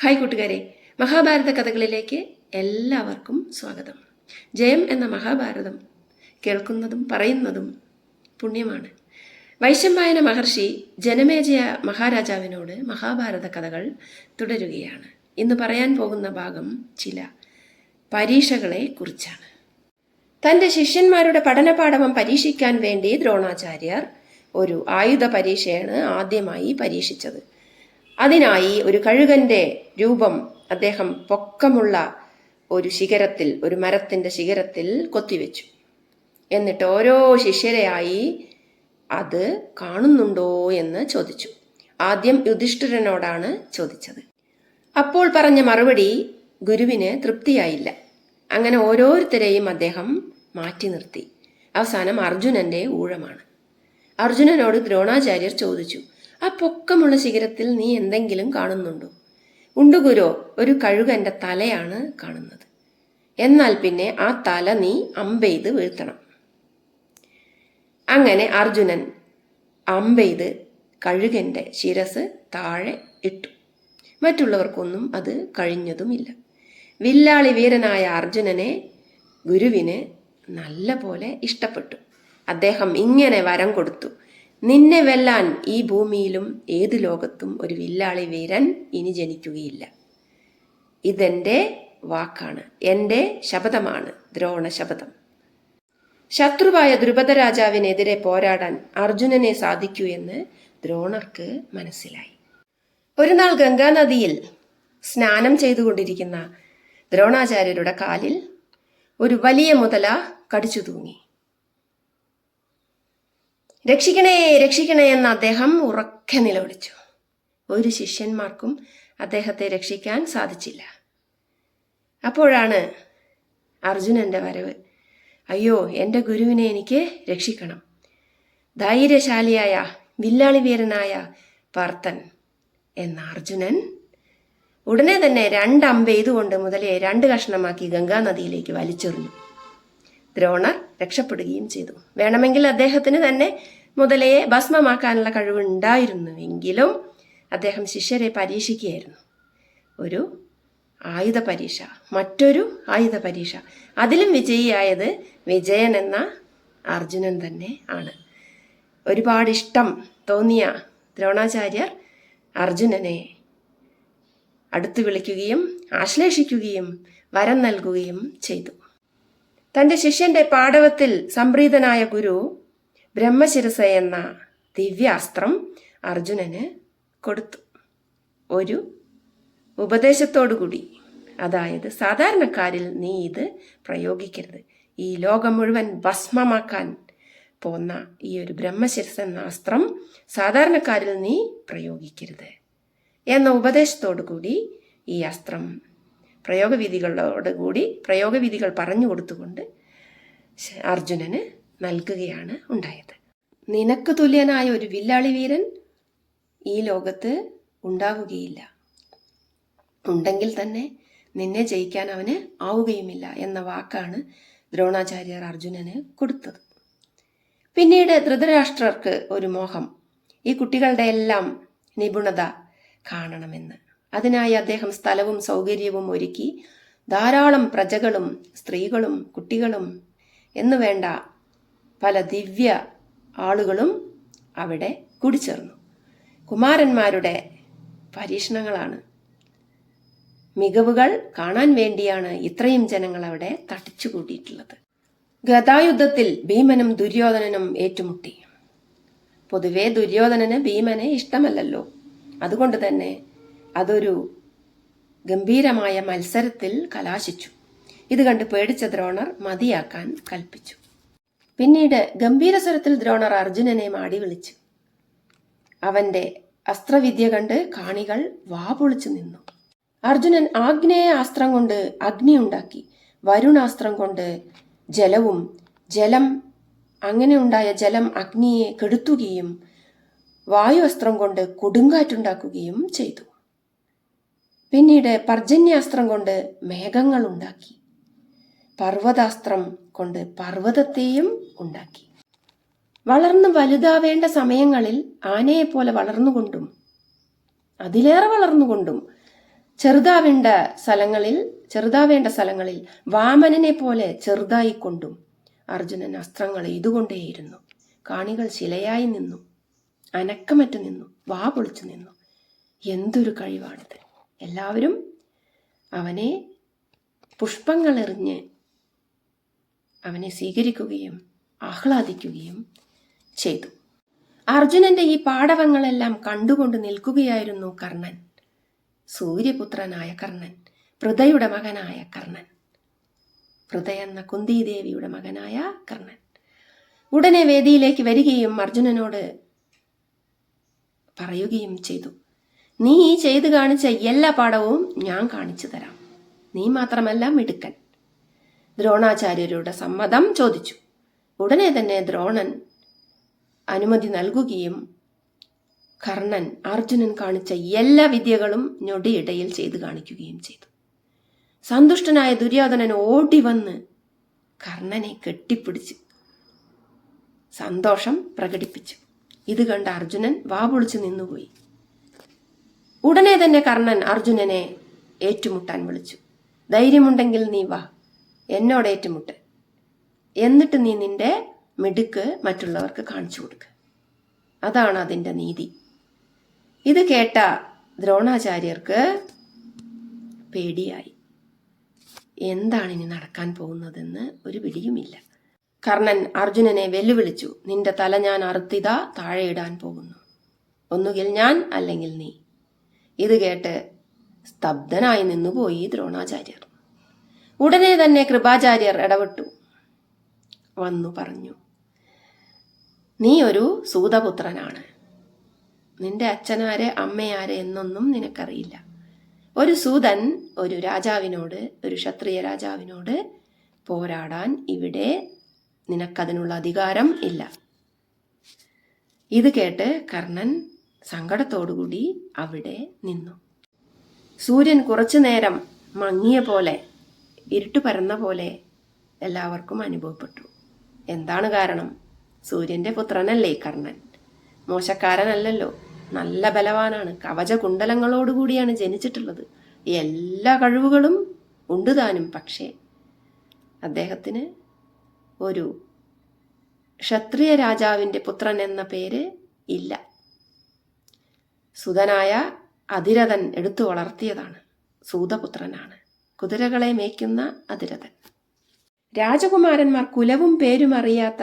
Hi കൂട്ടുകാരെ. മഹാഭാരത കഥകളിലേക്ക് എല്ലാവർക്കും സ്വാഗതം. ജയം എന്ന മഹാഭാരതം കേൾക്കുന്നതും പറയുന്നതും പുണ്യമാണ്. വൈശമ്പായന മഹർഷി ജനമേജയ മഹാരാജാവിനോട് മഹാഭാരത കഥകൾ തുടരുകയാണ്. ഇന്ന് പറയാൻ പോകുന്ന ഭാഗം ചില പരീക്ഷകളെ കുറിച്ചാണ്. തന്റെ ശിഷ്യന്മാരുടെ പഠനപാഠവം പരീക്ഷിക്കാൻ വേണ്ടി ദ്രോണാചാര്യർ ഒരു ആയുധ പരീക്ഷയാണ് ആദ്യമായി പരീക്ഷിച്ചത്. അതിനായി ഒരു കഴുകന്റെ രൂപം അദ്ദേഹം പൊക്കമുള്ള ഒരു ശിഖരത്തിൽ ഒരു മരത്തിന്റെ ശിഖരത്തിൽ കൊത്തിവെച്ചു. എന്നിട്ട് ഓരോ ശിഷ്യരെയായി അത് കാണുന്നുണ്ടോ എന്ന് ചോദിച്ചു. ആദ്യം യുധിഷ്ഠിരനോടാണ് ചോദിച്ചത്. അപ്പോൾ പറഞ്ഞ മറുപടി ഗുരുവിന് തൃപ്തിയായില്ല. അങ്ങനെ ഓരോരുത്തരെയും അദ്ദേഹം മാറ്റി നിർത്തി. അവസാനം അർജുനന്റെ ഊഴമാണ്. അർജുനനോട് ദ്രോണാചാര്യർ ചോദിച്ചു ആ പൊക്കമുള്ള ശിഖരത്തിൽ നീ എന്തെങ്കിലും കാണുന്നുണ്ടോ? ഉണ്ട് ഗുരു ഒരു കഴുകന്റെ തലയാണ് കാണുന്നത്. എന്നാൽ പിന്നെ ആ തല നീ അമ്പെയ്ത് വീഴ്ത്തണം. അങ്ങനെ അർജുനൻ അമ്പെയ്ത് കഴുകന്റെ ശിരസ് താഴെ ഇട്ടു. മറ്റുള്ളവർക്കൊന്നും അത് കഴിഞ്ഞതുമില്ല. വില്ലാളി വീരനായ അർജുനനെ ഗുരുവിന് നല്ല പോലെ ഇഷ്ടപ്പെട്ടു. അദ്ദേഹം ഇങ്ങനെ വരം കൊടുത്തു. നിന്നെ വെല്ലാൻ ഈ ഭൂമിയിലും ഏത് ലോകത്തും ഒരു വില്ലാളി വീരൻ ഇനി ജനിക്കുകയില്ല. ഇതെന്റെ വാക്കാണ്. എന്റെ ശപഥമാണ്. ദ്രോണ ശപഥം ശത്രുവായ ദ്രുപദ രാജാവിനെതിരെ പോരാടാൻ അർജുനനെ സാധിക്കൂ എന്ന് ദ്രോണർക്ക് മനസ്സിലായി. ഒരു നാൾ ഗംഗാനദിയിൽ സ്നാനം ചെയ്തുകൊണ്ടിരിക്കുന്ന ദ്രോണാചാര്യരുടെ കാലിൽ ഒരു വലിയ മുതല കടിച്ചു തൂങ്ങി രക്ഷിക്കണേ രക്ഷിക്കണേ എന്ന് അദ്ദേഹം ഉറക്കെ നിലവിളിച്ചു. ഒരു ശിഷ്യന്മാർക്കും അദ്ദേഹത്തെ രക്ഷിക്കാൻ സാധിച്ചില്ല. അപ്പോഴാണ് അർജുനന്റെ വരവ്. അയ്യോ എന്റെ ഗുരുവിനെ എനിക്ക് രക്ഷിക്കണം. ധൈര്യശാലിയായ വില്ലാളി വീരനായ പാർത്തൻ എന്ന അർജുനൻ ഉടനെ തന്നെ രണ്ട് ഇതുകൊണ്ട് മുതലേ രണ്ട് കഷ്ണമാക്കി ഗംഗാ നദിയിലേക്ക് വലിച്ചെറിഞ്ഞു. ദ്രോണർ രക്ഷപ്പെടുകയും ചെയ്തു. വേണമെങ്കിൽ അദ്ദേഹത്തിന് തന്നെ മുതലയെ ഭസ്മമാക്കാനുള്ള കഴിവുണ്ടായിരുന്നുവെങ്കിലും അദ്ദേഹം ശിഷ്യരെ പരീക്ഷിക്കുകയായിരുന്നു. ഒരു ആയുധ പരീക്ഷ മറ്റൊരു ആയുധ പരീക്ഷ. അതിലും വിജയിയായത് വിജയൻ എന്ന അർജുനൻ തന്നെ ആണ്. ഒരുപാട് ഇഷ്ടം തോന്നിയ ദ്രോണാചാര്യർ അർജുനനെ അടുത്തു വിളിക്കുകയും ആശ്ലേഷിക്കുകയും വരം നൽകുകയും ചെയ്തു. തന്റെ ശിഷ്യന്റെ പാടവത്തിൽ സംപ്രീതനായ ഗുരു ബ്രഹ്മശിരസ എന്ന ദിവ്യാസ്ത്രം അർജുനന് കൊടുത്തു. ഒരു ഉപദേശത്തോടുകൂടി അതായത് സാധാരണക്കാരിൽ നീ ഇത് പ്രയോഗിക്കരുത്. ഈ ലോകം മുഴുവൻ ഭസ്മമാക്കാൻ പോന്ന ഈ ഒരു ബ്രഹ്മശിരസ് എന്ന അസ്ത്രം സാധാരണക്കാരിൽ നീ പ്രയോഗിക്കരുത് എന്ന ഉപദേശത്തോടു കൂടി ഈ അസ്ത്രം പ്രയോഗവിധികളോടുകൂടി പ്രയോഗവിധികൾ പറഞ്ഞു കൊടുത്തുകൊണ്ട് അർജുനന് നൽകുകയാണ് ഉണ്ടായത്. നിനക്ക് തുല്യനായ ഒരു വില്ലാളി വീരൻ ഈ ലോകത്ത് ഉണ്ടാവുകയില്ല. ഉണ്ടെങ്കിൽ തന്നെ നിന്നെ ജയിക്കാൻ അവന് ആവുകയുമില്ല എന്ന വാക്കാണ് ദ്രോണാചാര്യർ അർജുനന് കൊടുത്തത്. പിന്നീട് ധൃതരാഷ്ട്രർക്ക് ഒരു മോഹം. ഈ കുട്ടികളുടെ എല്ലാം നിപുണത കാണണമെന്ന്. അതിനായി അദ്ദേഹം സ്ഥലവും സൗകര്യവും ഒരുക്കി ധാരാളം പ്രജകളും സ്ത്രീകളും കുട്ടികളും എന്നു വേണ്ട പല ദിവ്യ ആളുകളും അവിടെ കൂടിച്ചേർന്നു. കുമാരന്മാരുടെ പരീക്ഷണങ്ങളാണ്. മികവുകൾ കാണാൻ വേണ്ടിയാണ് ഇത്രയും ജനങ്ങൾ അവിടെ തട്ടിച്ചുകൂട്ടിയിട്ടുള്ളത് ഗതായുദ്ധത്തിൽ ഭീമനും ദുര്യോധനനും ഏറ്റുമുട്ടി. പൊതുവെ ദുര്യോധനന് ഭീമനെ ഇഷ്ടമല്ലല്ലോ. അതുകൊണ്ട് തന്നെ അതൊരു ഗംഭീരമായ മത്സരത്തിൽ കലാശിച്ചു. ഇത് കണ്ട് പേടിച്ച ദ്രോണർ മതിയാക്കാൻ കൽപ്പിച്ചു. പിന്നീട് ഗംഭീരസ്വരത്തിൽ ദ്രോണർ അർജുനനെ മാടി വിളിച്ചു. അവന്റെ അസ്ത്രവിദ്യ കണ്ട് കാണികൾ വാപൊളിച്ചു നിന്നു. അർജുനൻ ആഗ്നേയ അസ്ത്രം കൊണ്ട് അഗ്നി ഉണ്ടാക്കി. വരുണാസ്ത്രം കൊണ്ട് ജലവും ജലം അങ്ങനെ ഉണ്ടായ ജലം അഗ്നിയെ കെടുത്തുകയും വായു അസ്ത്രം കൊണ്ട് കൊടുങ്കാറ്റുണ്ടാക്കുകയും ചെയ്തു. പിന്നീട് പർജന്യാസ്ത്രം കൊണ്ട് മേഘങ്ങൾ ഉണ്ടാക്കി. പർവതാസ്ത്രം കൊണ്ട് പർവതത്തെയും ഉണ്ടാക്കി. വളർന്ന് വലുതാവേണ്ട സമയങ്ങളിൽ ആനയെ പോലെ വളർന്നുകൊണ്ടും അതിലേറെ വളർന്നുകൊണ്ടും ചെറുതാവേണ്ട സ്ഥലങ്ങളിൽ ചെറുതാവേണ്ട സ്ഥലങ്ങളിൽ വാമനനെ പോലെ ചെറുതായിക്കൊണ്ടും അർജുനൻ അസ്ത്രങ്ങൾ എയ്തുകൊണ്ടേയിരുന്നു. കാണികൾ ശിലയായി നിന്നു അനക്കമറ്റ് നിന്നു വാ പൊളിച്ചു നിന്നു. എന്തൊരു കഴിവാണിത്. എല്ലാവരും അവനെ പുഷ്പങ്ങൾ എറിഞ്ഞ് അവനെ സ്വീകരിക്കുകയും ആഹ്ലാദിക്കുകയും ചെയ്തു. അർജുനന്റെ ഈ പാടവങ്ങളെല്ലാം കണ്ടുകൊണ്ട് നിൽക്കുകയായിരുന്നു കർണൻ. സൂര്യപുത്രനായ കർണൻ പൃഥയുടെ മകനായ കർണൻ പൃഥ എന്ന കുന്തിദേവിയുടെ മകനായ കർണൻ. ഉടനെ വേദിയിലേക്ക് വരികയും അർജുനനോട് പറയുകയും ചെയ്തു. നീ ഈ ചെയ്തു കാണിച്ച എല്ലാ പാഠവും ഞാൻ കാണിച്ചു തരാം. നീ മാത്രമല്ല മിടുക്കൻ. ദ്രോണാചാര്യരുടെ സമ്മതം ചോദിച്ചു. ഉടനെ തന്നെ ദ്രോണൻ അനുമതി നൽകുകയും കർണൻ അർജുനൻ കാണിച്ച എല്ലാ വിദ്യകളും ഞൊടിയിടയിൽ ചെയ്തു കാണിക്കുകയും ചെയ്തു. സന്തുഷ്ടനായ ദുര്യോധനൻ ഓടി വന്ന് കർണനെ കെട്ടിപ്പിടിച്ച് സന്തോഷം പ്രകടിപ്പിച്ചു. ഇത് കണ്ട അർജുനൻ വാപൊളിച്ചു നിന്നുപോയി. ഉടനെ തന്നെ കർണൻ അർജുനനെ ഏറ്റുമുട്ടാൻ വിളിച്ചു. ധൈര്യമുണ്ടെങ്കിൽ നീ വാ. എന്നോട് ഏറ്റുമുട്ട്. എന്നിട്ട് നീ നിന്റെ മിടുക്ക് മറ്റുള്ളവർക്ക് കാണിച്ചു കൊടുക്കുക അതാണ് അതിന്റെ നീതി. ഇത് കേട്ട ദ്രോണാചാര്യർക്ക് പേടിയായി. എന്താണ് ഇനി നടക്കാൻ പോകുന്നതെന്ന് ഒരു പിടിയുമില്ല. കർണൻ അർജുനനെ വെല്ലുവിളിച്ചു. നിന്റെ തല ഞാൻ അറുത്തിത താഴെയിടാൻ പോകുന്നു. ഒന്നുകിൽ ഞാൻ അല്ലെങ്കിൽ നീ. ഇത് കേട്ട് സ്തബ്ധനായി നിന്നുപോയി ദ്രോണാചാര്യർ. ഉടനെ തന്നെ കൃപാചാര്യർ ഇടപെട്ടു. വന്നു പറഞ്ഞു നീ ഒരു സൂതപുത്രനാണ്. നിന്റെ അച്ഛനാരെ അമ്മയാരെ എന്നൊന്നും നിനക്കറിയില്ല. ഒരു സൂതൻ ഒരു രാജാവിനോട് ഒരു ക്ഷത്രിയ രാജാവിനോട് പോരാടാൻ ഇവിടെ നിനക്കതിനുള്ള അധികാരം ഇല്ല. ഇത് കേട്ട് കർണൻ സങ്കടത്തോടുകൂടി അവിടെ നിന്നു. സൂര്യൻ കുറച്ചു നേരം മങ്ങിയ പോലെ ഇരുട്ട് പരന്ന പോലെ എല്ലാവർക്കും അനുഭവപ്പെട്ടു. എന്താണ് കാരണം? സൂര്യന്റെ പുത്രനല്ലേ കർണൻ. മോശക്കാരനല്ലല്ലോ. നല്ല ബലവാനാണ്. കവച കുണ്ടലങ്ങളോടുകൂടിയാണ് ജനിച്ചിട്ടുള്ളത്. എല്ലാ കഴിവുകളും ഉണ്ട് താനും. പക്ഷേ അദ്ദേഹത്തിന് ഒരു ക്ഷത്രിയ രാജാവിന്റെ പുത്രൻ എന്ന പേര് ഇല്ല. സുതനായ അതിരഥൻ എടുത്തു വളർത്തിയതാണ്. സൂതപുത്രനാണ്. കുതിരകളെ മേയ്ക്കുന്ന അതിരഥൻ. രാജകുമാരന്മാർ കുലവും പേരും അറിയാത്ത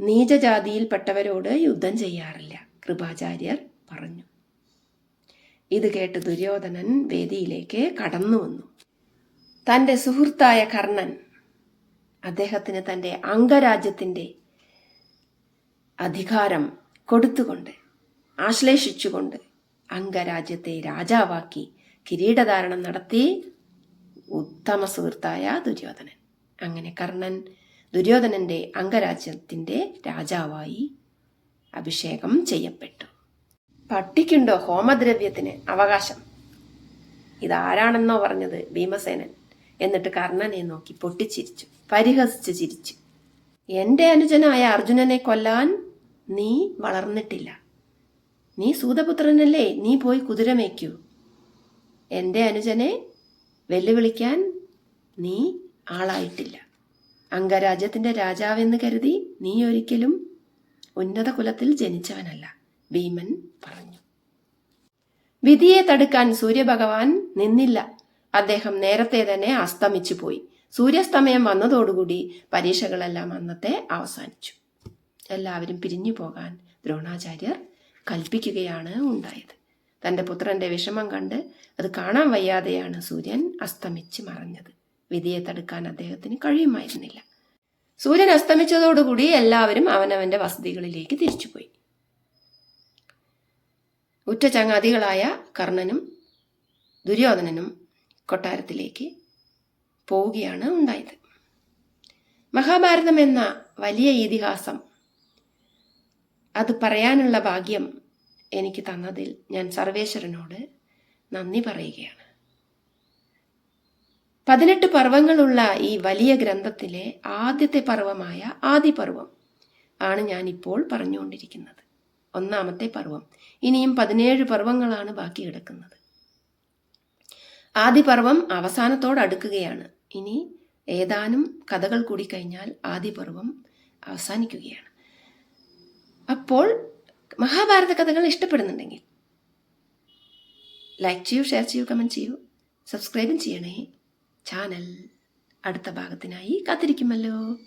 നീചജാതിയിൽപ്പെട്ടവരോട് യുദ്ധം ചെയ്യാറില്ല കൃപാചാര്യർ പറഞ്ഞു. ഇത് കേട്ട് ദുര്യോധനൻ വേദിയിലേക്ക് കടന്നു വന്നു. തന്റെ സുഹൃത്തായ കർണൻ അദ്ദേഹത്തിന് തന്റെ അംഗരാജ്യത്തിന്റെ അധികാരം കൊടുത്തുകൊണ്ട് ആശ്ലേഷിച്ചുകൊണ്ട് അംഗരാജ്യത്തെ രാജാവാക്കി കിരീടധാരണം നടത്തി ഉത്തമ സുഹൃത്തായ ദുര്യോധനൻ. അങ്ങനെ കർണൻ ദുര്യോധനന്റെ അംഗരാജ്യത്തിന്റെ രാജാവായി അഭിഷേകം ചെയ്യപ്പെട്ടു. പട്ടിക്കുണ്ടോ ഹോമദ്രവ്യത്തിന് അവകാശം? ഇതാരാണെന്നോ പറഞ്ഞത് ഭീമസേനൻ. എന്നിട്ട് കർണനെ നോക്കി പൊട്ടിച്ചിരിച്ചു പരിഹസിച്ച് ചിരിച്ചു. എന്റെ അനുജനായ അർജുനനെ കൊല്ലാൻ നീ വളർന്നിട്ടില്ല. നീ സൂതപുത്രനല്ലേ? നീ പോയി കുതിരമേക്കൂ എന്റെ അനുജനെ വെല്ലുവിളിക്കാൻ നീ ആളായിട്ടില്ല. അംഗരാജ്യത്തിന്റെ രാജാവെന്ന് കരുതി നീ ഒരിക്കലും ഉന്നത കുലത്തിൽ ജനിച്ചവനല്ല ഭീമൻ പറഞ്ഞു. വിധിയെ തടുക്കാൻ സൂര്യഭഗവാൻ നിന്നില്ല. അദ്ദേഹം നേരത്തെ തന്നെ അസ്തമിച്ചു പോയി. സൂര്യസ്തമയം വന്നതോടുകൂടി പരീക്ഷകളെല്ലാം അന്നത്തെ അവസാനിച്ചു. എല്ലാവരും പിരിഞ്ഞു പോകാൻ ദ്രോണാചാര്യർ കൽപ്പിക്കുകയാണ് ഉണ്ടായത്. തന്റെ പുത്രന്റെ വിഷമം കണ്ട് അത് കാണാൻ വയ്യാതെയാണ് സൂര്യൻ അസ്തമിച്ച് മറഞ്ഞത്. വിധിയെ തടുക്കാൻ അദ്ദേഹത്തിന് കഴിയുമായിരുന്നില്ല. സൂര്യൻ അസ്തമിച്ചതോടുകൂടി എല്ലാവരും അവനവന്റെ വസതികളിലേക്ക് തിരിച്ചുപോയി. ഉറ്റ ചങ്ങാതികളായ കർണനും ദുര്യോധനനും കൊട്ടാരത്തിലേക്ക് പോവുകയാണ് ഉണ്ടായത്. മഹാഭാരതം എന്ന വലിയ ഇതിഹാസം അത് പറയാനുള്ള ഭാഗ്യം എനിക്ക് തന്നതിൽ ഞാൻ സർവേശ്വരനോട് നന്ദി പറയുകയാണ്. പതിനെട്ട് പർവങ്ങളുള്ള ഈ വലിയ ഗ്രന്ഥത്തിലെ ആദ്യത്തെ പർവമായ ആദിപർവം ആണ് ഞാൻ ഇപ്പോൾ പറഞ്ഞുകൊണ്ടിരിക്കുന്നത്. ഒന്നാമത്തെ പർവം ഇനിയും പതിനേഴ് പർവങ്ങളാണ് ബാക്കി കിടക്കുന്നത്. ആദിപർവം അവസാനത്തോടടുക്കുകയാണ് ഇനി ഏതാനും കഥകൾ കൂടി കഴിഞ്ഞാൽ ആദിപർവം അവസാനിക്കുകയാണ്. അപ്പോൾ മഹാഭാരത കഥകൾ ഇഷ്ടപ്പെടുന്നുണ്ടെങ്കിൽ ലൈക്ക് ചെയ്യൂ ഷെയർ ചെയ്യൂ കമന്റ് ചെയ്യൂ സബ്സ്ക്രൈബും ചെയ്യണേ. ചാനൽ അടുത്ത ഭാഗത്തിനായി കാത്തിരിക്കുമല്ലോ.